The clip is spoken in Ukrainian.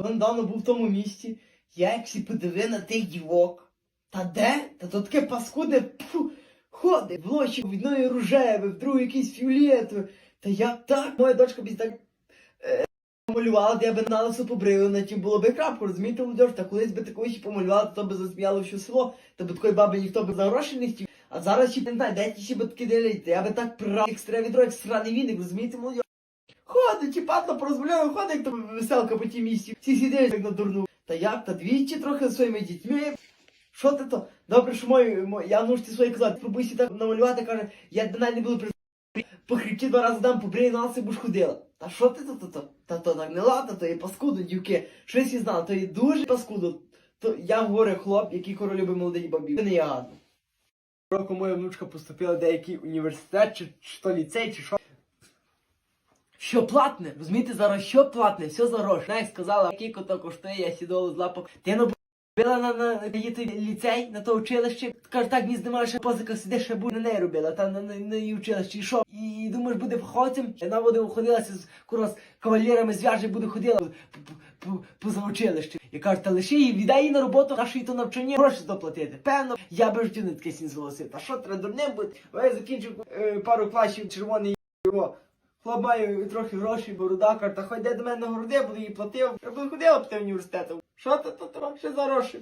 Коли недавно був в тому місті, я як всі подивив на тих дівок. Та де? Та то таке паскуде пфу, ходить в лощі в одної рожеве, в другої якийсь фіолетове. Та я так, моя дочка б так е, малювала, де я би на все побрили, на тім було би крапку, розумієте, молодь? Та колись би такої ще помалювала, то би засміяло все село, то би такої баби ніхто би за гроші не хотів. А зараз ще не знаю, де ті ще батьки ділять, я би так прав, як стре відро, як сраний віник, розумієте, молодь? Ходить, чи падла порозмовляю, ходить, як то веселка по тій місці. Всі сидять, як на дурну. Та як, та двічі трохи зі своїми дітьми. Що ти то? Добре, що мої, мо- я нужці свої казати, пробуйся так намалювати, каже, я мене не буду при... по хребті два рази дам, побрий на будеш ходила. Та що ти то, то? Та то так не ладно, то є паскудо, дівки. Щось і знали, то є дуже паскудо. То я говорю хлоп, який коро любить молодий бабі. Це не я гадно. Року моя внучка поступила в деякий університет, чи, чи то ліцей, чи що. Що платне? Розумієте, зараз що платне, все за гроші. Як сказала, скільки то коштує, я сідала з лапок. Ти ну робила на, на, на її ліцей, на то училище. Каже, так, мені здимала, що позика сидиш, ще буде на неї робила, та на, на, на її училище. І що? І думаєш, буде входцем? Вона буде ходилася з курва, з кавалерами зв'яже, буде ходила по- по- по- поза училище. І каже, та лиши її, віддай її на роботу, на що то навчання, гроші доплатити. Певно, я би в не таке сін зголосив. Та що треба дурним бути? Я закінчив е, пару класів червоний його. Хлоп має трохи грошей, бородакар, та хоч де до мене на городи, буду її платив. Я буду ходила б ти в університет. Що тут робиш? Що за гроші?